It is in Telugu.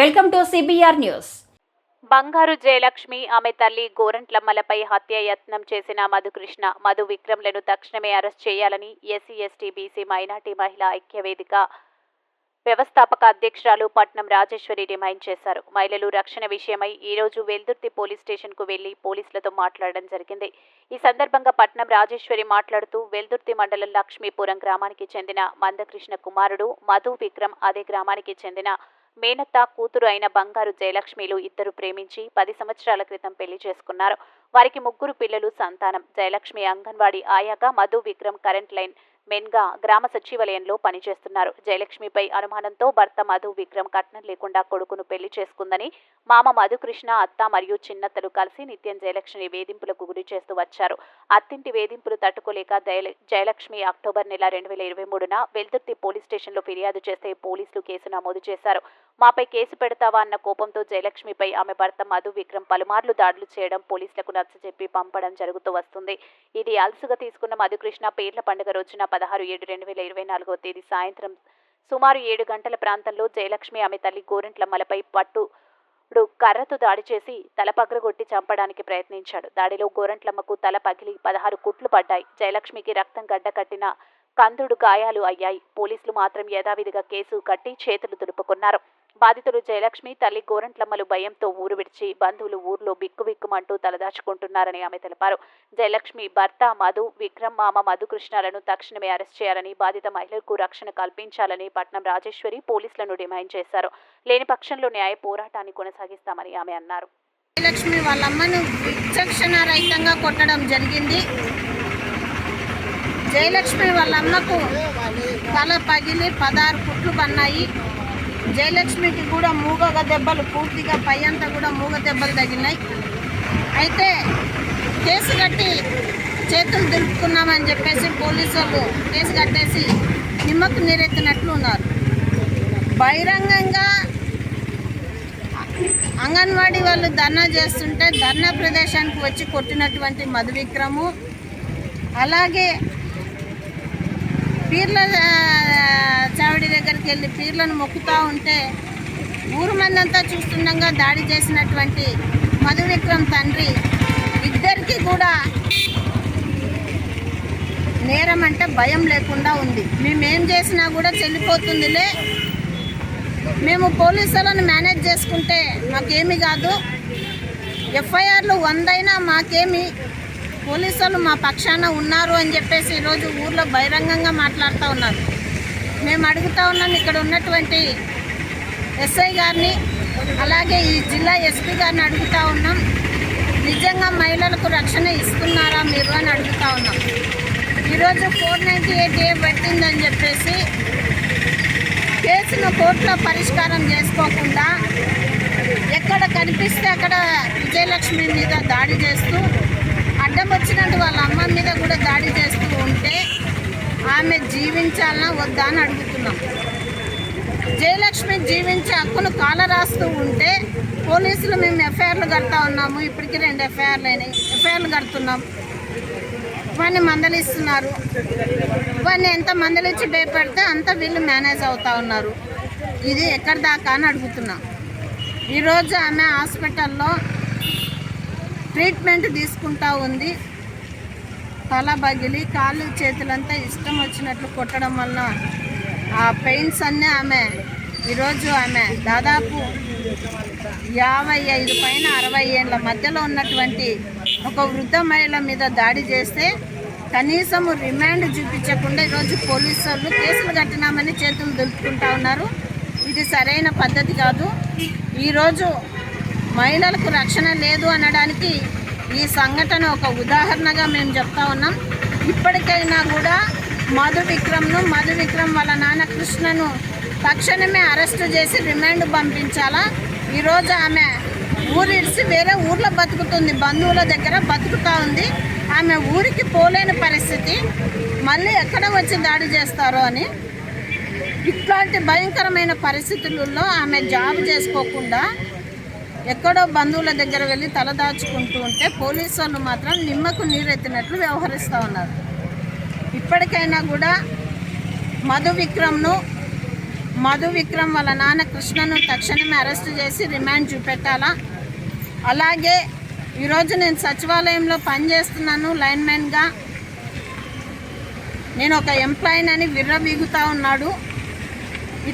Welcome to CBR news. బంగారు జయలక్ష్మి ఆమె తల్లి గోరంట్లమ్మలపై హత్య యత్నం చేసిన మధుకృష్ణ మధు విక్రమ్లను తక్షణమే అరెస్ట్ చేయాలని ఎస్సీ ఎస్టీ బీసీ మైనార్టీ మహిళా ఐక్యవేదిక వ్యవస్థాపక అధ్యక్షురాలు పట్నం రాజేశ్వరి డిమాండ్ చేశారు. మహిళలు రక్షణ విషయమై ఈ రోజు వెల్దుర్తి పోలీస్ స్టేషన్కు వెళ్ళి పోలీసులతో మాట్లాడడం జరిగింది. ఈ సందర్భంగా పట్నం రాజేశ్వరి మాట్లాడుతూ వెల్దుర్తి మండలం లక్ష్మీపురం గ్రామానికి చెందిన మందకృష్ణ కుమారుడు మధు విక్రమ్ అదే గ్రామానికి చెందిన మేనత్త కూతురు అయిన బంగారు జయలక్ష్మిలు ఇద్దరు ప్రేమించి పది సంవత్సరాల క్రితం పెళ్ళి చేసుకున్నారు. వారికి ముగ్గురు పిల్లలు సంతానం. జయలక్ష్మి అంగన్వాడీ ఆయాగా మధు విక్రమ్ కరెంట్ లైన్ మెన్గా గ్రామ సచివాలయంలో పనిచేస్తున్నారు. జయలక్ష్మిపై అనుమానంతో భర్త మధు విక్రమ్ కట్నం లేకుండా కొడుకును పెళ్ళి చేసుకుందని మామ మధుకృష్ణ అత్త మరియు చిన్నత్తలు కలిసి నిత్యం జయలక్ష్మి వేధింపులకు గురి చేస్తూ వచ్చారు. అత్తింటి వేధింపులు తట్టుకోలేక జయలక్ష్మి అక్టోబర్ నెల రెండు వేల ఇరవై మూడున వెల్దుర్తి పోలీస్ స్టేషన్లో ఫిర్యాదు చేస్తే పోలీసులు కేసు నమోదు చేశారు. మాపై కేసు పెడతావా అన్న కోపంతో జయలక్ష్మిపై ఆమె భర్త మధు విక్రమ్ పలుమార్లు దాడులు చేయడం పోలీసులకు నచ్చజెప్పి పంపడం జరుగుతూ వస్తుంది. ఇది అలసుగా తీసుకున్న మధుకృష్ణ పేర్ల పండుగ రోజున పదహారు ఏడు రెండు వేల ఇరవై నాలుగవ తేదీ సాయంత్రం సుమారు ఏడు గంటల ప్రాంతంలో జయలక్ష్మి ఆమె తల్లి గోరెంట్లమ్మలపై పట్టు డు కర్రతో దాడి చేసి తల పగలగొట్టి చంపడానికి ప్రయత్నించాడు. దాడిలో గోరంట్లమ్మకు తల పగిలి పదహారు కుట్లు పడ్డాయి. జయలక్ష్మికి రక్తం గడ్డ కట్టిన కందుడు గాయాలు అయ్యాయి. పోలీసులు మాత్రం యథావిధిగా కేసు కట్టి చేతులు దులుపుకున్నారు. బాధితులు జయలక్ష్మి తల్లి గోరంట్లమ్మలు భయంతో ఊరు విడిచి బంధువులు ఊర్లో బిక్కుబిక్కుమంటూ తలదాచుకుంటున్నారని ఆమె తెలిపారు. జయలక్ష్మి భర్త మధు విక్రమ్ మామ మధుకృష్ణలను తక్షణమే అరెస్ట్ చేయాలని బాధిత మహిళలకు రక్షణ కల్పించాలని పట్నం రాజేశ్వరి పోలీసులను డిమాండ్ చేశారు. లేని పక్షంలో న్యాయ పోరాటాన్ని కొనసాగిస్తామని ఆమె అన్నారు. జయలక్ష్మి వాళ్ళ అమ్మను విచక్షణ రహితంగా కొట్టడం జరిగింది. జయలక్ష్మి వాళ్ళ అమ్మకు తల పగిలి పదహారు కుట్లు పన్నాయి. జయలక్ష్మికి కూడా మూగ దెబ్బలు పూర్తిగా పై అంతా కూడా మూగ దెబ్బలు తగిలినాయి. అయితే కేసు కట్టి చేతులు దులుపుకున్నామని చెప్పేసి పోలీసు వాళ్ళు కేసు కట్టేసి నిమ్మకు నీరెత్తినట్లు ఉన్నారు. బహిరంగంగా అంగన్వాడీ వాళ్ళు ధర్నా చేస్తుంటే ధర్నా ప్రదేశానికి వచ్చి కొట్టినటువంటి మధు విక్రము అలాగే పీర్ల పచ్చావిడి దగ్గరికి వెళ్ళి పీర్లను మొక్కుతూ ఉంటే ఊరు మందంతా చూస్తుండగా దాడి చేసినటువంటి మధు విక్రమ్ తండ్రి ఇద్దరికి కూడా నేరం అంటే భయం లేకుండా ఉంది. మేమేం చేసినా కూడా చెల్లిపోతుందిలే. మేము పోలీసులను మేనేజ్ చేసుకుంటే మాకేమి కాదు. ఎఫ్ఐఆర్లు వందైనా మాకేమి. పోలీసులు మా పక్షాన ఉన్నారు అని చెప్పేసి ఈరోజు ఊర్లో బహిరంగంగా మాట్లాడుతూ ఉన్నారు. మేము అడుగుతా ఉన్నాం ఇక్కడ ఉన్నటువంటి ఎస్ఐ గారిని అలాగే ఈ జిల్లా ఎస్పీ గారిని అడుగుతా ఉన్నాం. నిజంగా మహిళలకు రక్షణ ఇస్తున్నారా మీరు అని అడుగుతా ఉన్నాం. ఈరోజు ఫోర్ నైంటీ ఎయిట్ ఏ పెట్టిందని చెప్పేసి కేసును కోర్టులో పరిష్కారం చేసుకోకుండా ఎక్కడ కనిపిస్తే అక్కడ విజయలక్ష్మి మీద దాడి చేస్తూ అడ్డం వచ్చినట్టు వాళ్ళ అమ్మ మీద కూడా దాడి చేస్తూ ఆమె జీవించాలన్నా వద్దా అని అడుగుతున్నాం. జయలక్ష్మి జీవించే హక్కును కాల రాస్తూ ఉంటే పోలీసులు మేము ఎఫ్ఐఆర్లు కడతా ఉన్నాము. ఇప్పటికీ రెండు ఎఫ్ఐఆర్లు అయినాయి. ఎఫ్ఐఆర్లు కడుతున్నాం. వాడిని మందలిస్తున్నారు. వాడిని ఎంత మందలిచ్చి భయపెడితే అంత వీళ్ళు మేనేజ్ అవుతా ఉన్నారు. ఇది ఎక్కడి దాకా అని అడుగుతున్నాం. ఈరోజు ఆమె హాస్పిటల్లో ట్రీట్మెంట్ తీసుకుంటా ఉంది. తల బగిలి కాళ్ళు చేతులంతా ఇష్టం వచ్చినట్లు కొట్టడం వలన ఆ పెయిన్స్ అన్నీ ఆమె ఈరోజు ఆమె దాదాపు యాభై ఐదు పైన అరవై ఏళ్ళ మధ్యలో ఉన్నటువంటి ఒక వృద్ధ మహిళ మీద దాడి చేస్తే కనీసం రిమాండ్ చూపించకుండా ఈరోజు పోలీసు వాళ్ళు కేసులు కట్టినామని చేతులు దులుపుకుంటా ఉన్నారు. ఇది సరైన పద్ధతి కాదు. ఈరోజు మహిళలకు రక్షణ లేదు అనడానికి ఈ సంఘటన ఒక ఉదాహరణగా మేము చెప్తా ఉన్నాం. ఇప్పటికైనా కూడా మధు విక్రమ్ను మధు విక్రమ్ వాళ్ళ నాన్న కృష్ణను తక్షణమే అరెస్టు చేసి రిమాండ్ పంపించాలా? ఈరోజు ఆమె ఊరిడిసి వేరే ఊర్లో బతుకుతుంది బంధువుల దగ్గర బతుకుతూ ఉంది. ఆమె ఊరికి పోలేని పరిస్థితి. మళ్ళీ ఎక్కడ వచ్చి దాడి చేస్తారో అని. ఇట్లాంటి భయంకరమైన పరిస్థితులలో ఆమె జాబ్ చేసుకోకుండా ఎక్కడో బంధువుల దగ్గర వెళ్ళి తలదాచుకుంటూ ఉంటే పోలీసు వాళ్ళు మాత్రం నిమ్మకు నీరెత్తినట్లు వ్యవహరిస్తూ ఉన్నారు. ఇప్పటికైనా కూడా మధు విక్రమ్ను మధు విక్రమ్ వాళ్ళ నాన్న కృష్ణను తక్షణమే అరెస్ట్ చేసి రిమాండ్ చూపెట్టాలా? అలాగే ఈరోజు నేను సచివాలయంలో పనిచేస్తున్నాను లైన్మెన్గా. నేను ఒక ఎంప్లాయీని అని విర్రబీగుతూ ఉన్నాడు.